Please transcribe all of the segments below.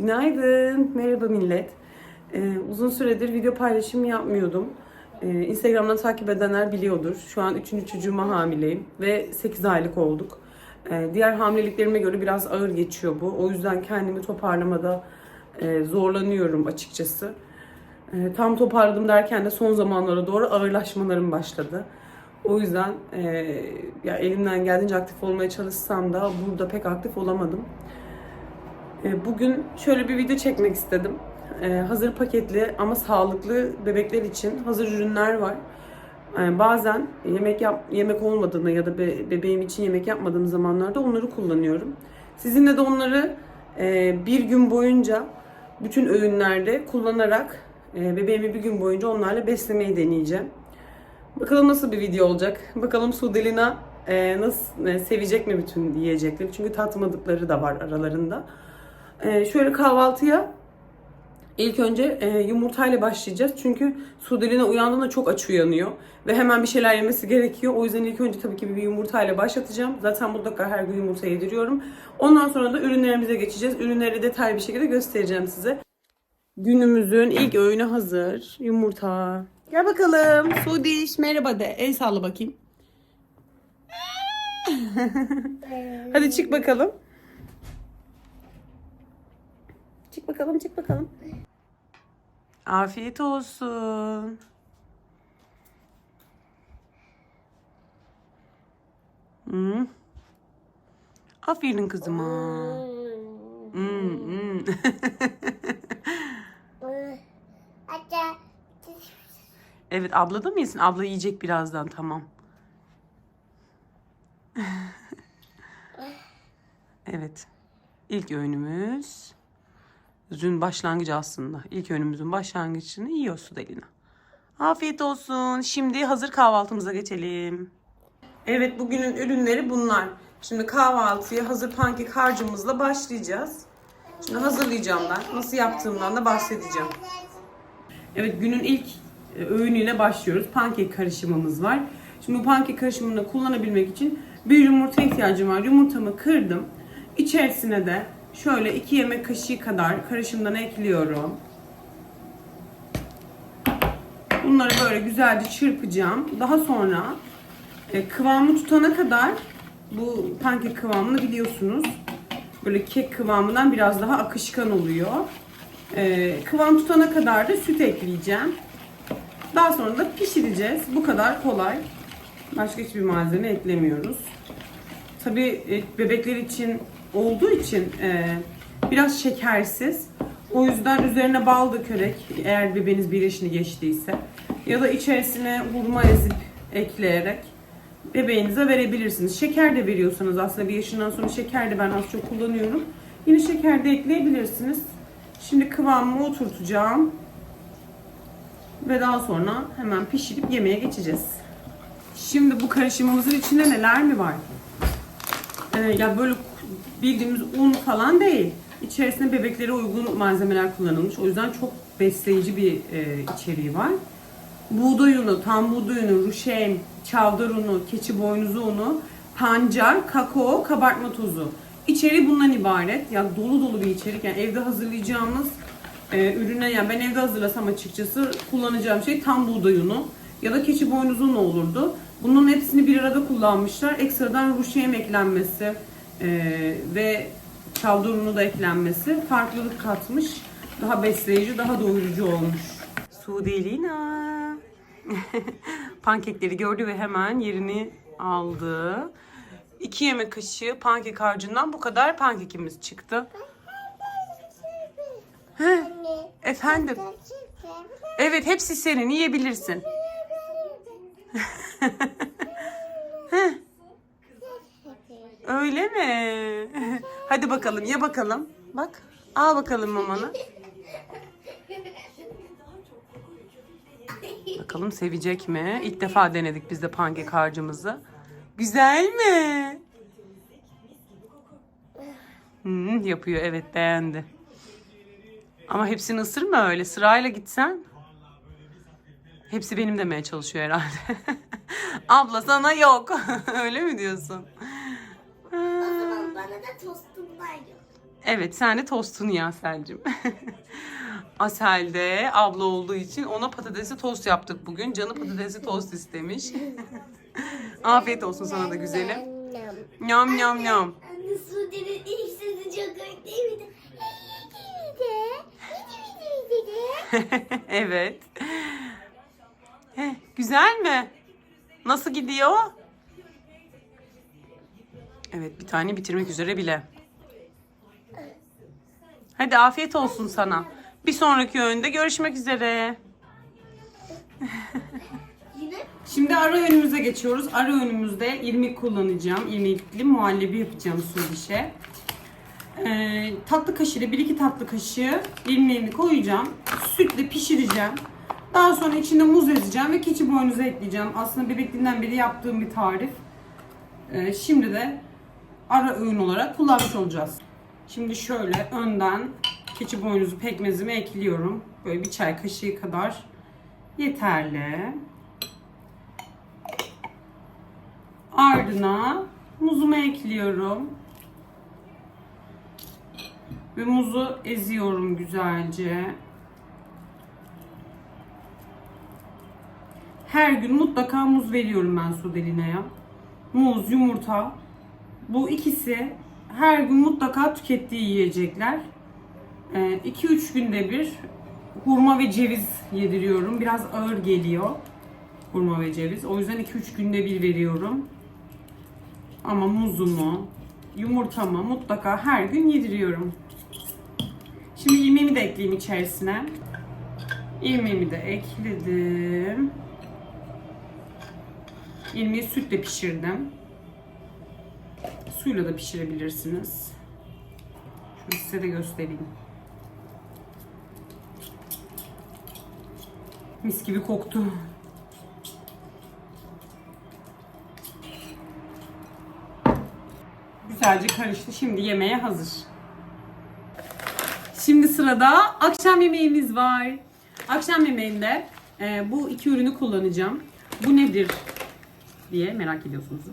Günaydın, merhaba millet. Ee, uzun süredir video paylaşımı yapmıyordum. Ee, Instagram'dan takip edenler biliyordur. Şu an 3. çocuğuma hamileyim ve 8 aylık olduk. Ee, diğer hamileliklerime göre biraz ağır geçiyor bu. O yüzden kendimi toparlamada e, zorlanıyorum açıkçası. Ee, tam toparladım derken de son zamanlara doğru ağırlaşmalarım başladı. O yüzden e, ya elimden geldiğince aktif olmaya çalışsam da burada pek aktif olamadım. E, Bugün şöyle bir video çekmek istedim. E, Hazır paketli ama sağlıklı bebekler için hazır ürünler var. E, Bazen yemek yap yemek olmadığında ya da be- bebeğim için yemek yapmadığım zamanlarda onları kullanıyorum. Sizinle de onları bir gün boyunca bütün öğünlerde kullanarak bebeğimi bir gün boyunca onlarla beslemeyi deneyeceğim. Bakalım nasıl bir video olacak. Bakalım Sudelina e, nasıl sevecek mi bütün yiyecekleri. Çünkü tatmadıkları da var aralarında. E, şöyle kahvaltıya ilk önce e, yumurtayla başlayacağız. Çünkü Sudelina uyandığında çok aç uyanıyor. Ve hemen bir şeyler yemesi gerekiyor. O yüzden ilk önce tabii ki bir yumurtayla başlatacağım. Zaten mutlaka her gün yumurta yediriyorum. Ondan sonra da ürünlerimize geçeceğiz. Ürünleri detaylı bir şekilde göstereceğim size. Günümüzün ilk öğünü hazır. Yumurta. Gel bakalım. Sudiş merhaba de. El salla bakayım. Hadi çık bakalım. Çık bakalım, çık bakalım. Afiyet olsun. Hmm. Aferin kızıma. Hmm, hmm. Evet abla da mı yesin? Abla yiyecek birazdan tamam. evet. İlk öğünümüz. Zün başlangıcı aslında. İlk öğünümüzün başlangıcını yiyor Sudelina. Afiyet olsun. Şimdi hazır kahvaltımıza geçelim. Evet bugünün ürünleri bunlar. Şimdi kahvaltıya hazır pankek harcımızla başlayacağız. Şimdi hazırlayacağım ben. Nasıl yaptığımdan da bahsedeceğim. Evet günün ilk e, öğünüyle başlıyoruz. Pankek karışımımız var. Şimdi bu pankek karışımını kullanabilmek için bir yumurta ihtiyacım var. Yumurtamı kırdım. İçerisine de şöyle 2 yemek kaşığı kadar karışımdan ekliyorum. Bunları böyle güzelce çırpacağım. Daha sonra e, kıvamı tutana kadar bu pankek kıvamını biliyorsunuz. Böyle kek kıvamından biraz daha akışkan oluyor. E, kıvam tutana kadar da süt ekleyeceğim. Daha sonra da pişireceğiz. Bu kadar kolay. Başka hiçbir malzeme eklemiyoruz. Tabii e, bebekler için olduğu için e, biraz şekersiz. O yüzden üzerine bal dökerek eğer bebeğiniz bir yaşını geçtiyse ya da içerisine hurma ezip ekleyerek bebeğinize verebilirsiniz. Şeker de veriyorsanız aslında bir yaşından sonra şeker de ben az çok kullanıyorum. Yine şeker de ekleyebilirsiniz. Şimdi kıvamımı oturtacağım. Ve daha sonra hemen pişirip yemeğe geçeceğiz. Şimdi bu karışımımızın içinde neler mi var? Ee, ya böyle bildiğimiz un falan değil. İçerisinde bebeklere uygun malzemeler kullanılmış. O yüzden çok besleyici bir e, içeriği var. Buğday unu, tam buğday unu, ruşen, çavdar unu, keçi boynuzu unu, pancar, kakao, kabartma tozu. İçeriği bundan ibaret. Ya dolu dolu bir içerik. Yani evde hazırlayacağımız e, ürüne yani ben evde hazırlasam açıkçası kullanacağım şey tam buğday unu ya da keçi boynuzu unu olurdu. Bunun hepsini bir arada kullanmışlar. Ekstradan ruşeyem eklenmesi e, ve unu da eklenmesi farklılık katmış. Daha besleyici, daha doyurucu olmuş. Sudelina. Pankekleri gördü ve hemen yerini aldı. 2 yemek kaşığı pankek harcından bu kadar pankekimiz çıktı. Heh, efendim. Evet hepsi senin yiyebilirsin. Öyle mi? Hadi bakalım ye bakalım. Bak al bakalım mamanı. Bakalım sevecek mi? İlk defa denedik biz de pankek harcımızı. Güzel mi? Hmm, yapıyor evet beğendi. Ama hepsini ısırma öyle. Sırayla gitsen. Hepsi benim demeye çalışıyor herhalde. Abla sana yok. öyle mi diyorsun? o zaman bana da tostumdan yok. Evet sen de tostunu ye Asel'cim. Asel de abla olduğu için ona patatesli tost yaptık bugün. Canı patatesli tost istemiş. Afiyet olsun sana da güzelim. Nyam nyam nyam. Anne Sude'nin ilk sesi çok komik değil miydi? evet. Güzel mi? Nasıl gidiyor? Evet bir tane bitirmek üzere bile. Hadi afiyet olsun sana. Bir sonraki öğünde görüşmek üzere. Şimdi ara öğünümüze geçiyoruz. Ara öğünümüzde irmik kullanacağım. İrmikli muhallebi yapacağım su dişe. Ee, tatlı kaşığı, 1-2 tatlı kaşığı irmiğimi koyacağım. Sütle pişireceğim. Daha sonra içinde muz ezeceğim ve keçi boynuzu ekleyeceğim. Aslında bebekliğinden beri yaptığım bir tarif. Ee, şimdi de ara öğün olarak kullanmış olacağız. Şimdi şöyle önden keçi boynuzu pekmezimi ekliyorum. Böyle bir çay kaşığı kadar yeterli. Ardına muzumu ekliyorum. Ve muzu eziyorum güzelce. Her gün mutlaka muz veriyorum ben Sudelina'ya. Muz, yumurta. Bu ikisi her gün mutlaka tükettiği yiyecekler. 2-3 günde bir hurma ve ceviz yediriyorum. Biraz ağır geliyor hurma ve ceviz. O yüzden 2-3 günde bir veriyorum. Ama muzumu, yumurtamı mutlaka her gün yediriyorum. Şimdi ilmeğimi de ekleyeyim içerisine. İlmeğimi de ekledim. İlmeği sütle pişirdim. Suyla da pişirebilirsiniz. Şöyle size de göstereyim. Mis gibi koktu. Güzelce karıştı. Şimdi yemeğe hazır. Şimdi sırada akşam yemeğimiz var. Akşam yemeğinde e, bu iki ürünü kullanacağım. Bu nedir diye merak ediyorsunuzdur.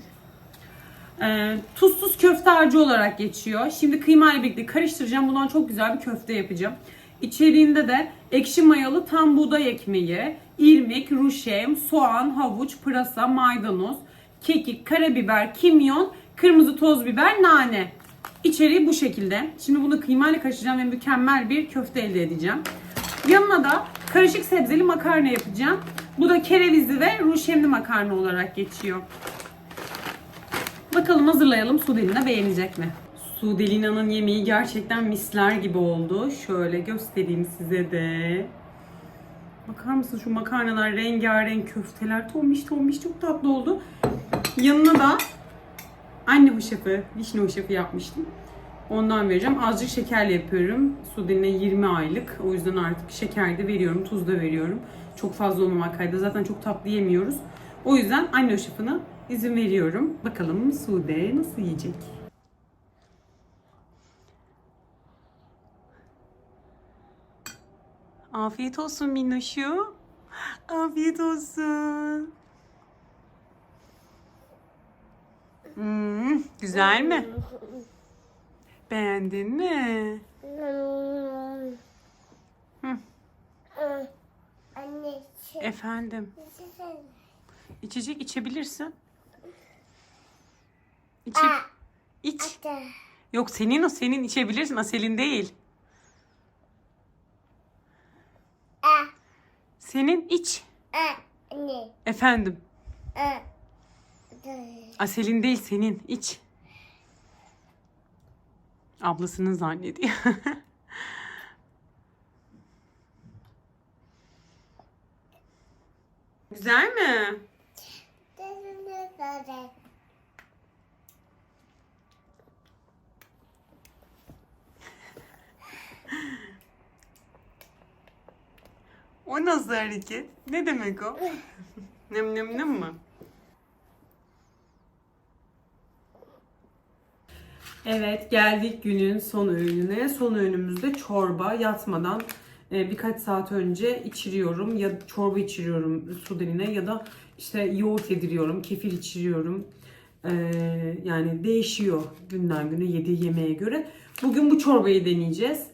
E, tuzsuz köfte harcı olarak geçiyor. Şimdi kıyma ile birlikte karıştıracağım. Bundan çok güzel bir köfte yapacağım. İçeriğinde de ekşi mayalı tam buğday ekmeği, irmik, ruşem, soğan, havuç, pırasa, maydanoz, kekik, karabiber, kimyon, kırmızı toz biber, nane. İçeriği bu şekilde. Şimdi bunu kıymayla karıştıracağım ve mükemmel bir köfte elde edeceğim. Yanına da karışık sebzeli makarna yapacağım. Bu da kerevizli ve ruşemli makarna olarak geçiyor. Bakalım hazırlayalım. Sudelina beğenecek mi? Sudelina'nın yemeği gerçekten misler gibi oldu. Şöyle göstereyim size de. Bakar mısın şu makarnalar rengarenk köfteler tombiş tombiş çok tatlı oldu. Yanına da anne hoşafı, vişne hoşafı yapmıştım. Ondan vereceğim. Azıcık şekerle yapıyorum. Sudeline 20 aylık. O yüzden artık şeker de veriyorum, tuz da veriyorum. Çok fazla olmamak kaydı. Zaten çok tatlı yemiyoruz. O yüzden anne hoşafına izin veriyorum. Bakalım Sude nasıl yiyecek? Afiyet olsun minnoşu. Afiyet olsun. Hmm, güzel mi? Beğendin mi? Hı. Anne, Efendim. İçecek içebilirsin. İçe, iç. Yok senin o senin içebilirsin. Aselin değil. Senin iç. Efendim. Aselin değil senin iç. Ablasının zannediyor. Güzel mi? O nasıl hareket? Ne demek o? nem nem nem mi? Evet geldik günün son öğününe. Son öğünümüzde çorba yatmadan e, birkaç saat önce içiriyorum. Ya çorba içiriyorum sudenine ya da işte yoğurt yediriyorum, kefir içiriyorum. E, yani değişiyor günden güne yediği yemeğe göre. Bugün bu çorbayı deneyeceğiz.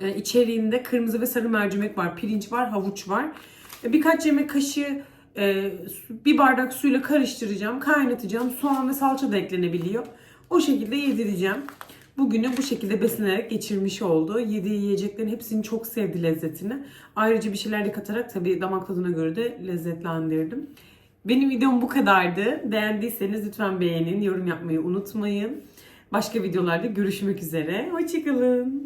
Ee, içeriğinde kırmızı ve sarı mercimek var, pirinç var, havuç var. Birkaç yemek kaşığı e, bir bardak suyla karıştıracağım, kaynatacağım. Soğan ve salça da eklenebiliyor. O şekilde yedireceğim. Bugünü bu şekilde beslenerek geçirmiş oldu. Yediği yiyeceklerin hepsini çok sevdi lezzetini. Ayrıca bir şeyler de katarak tabii damak tadına göre de lezzetlendirdim. Benim videom bu kadardı. Beğendiyseniz lütfen beğenin, yorum yapmayı unutmayın. Başka videolarda görüşmek üzere. Hoşçakalın.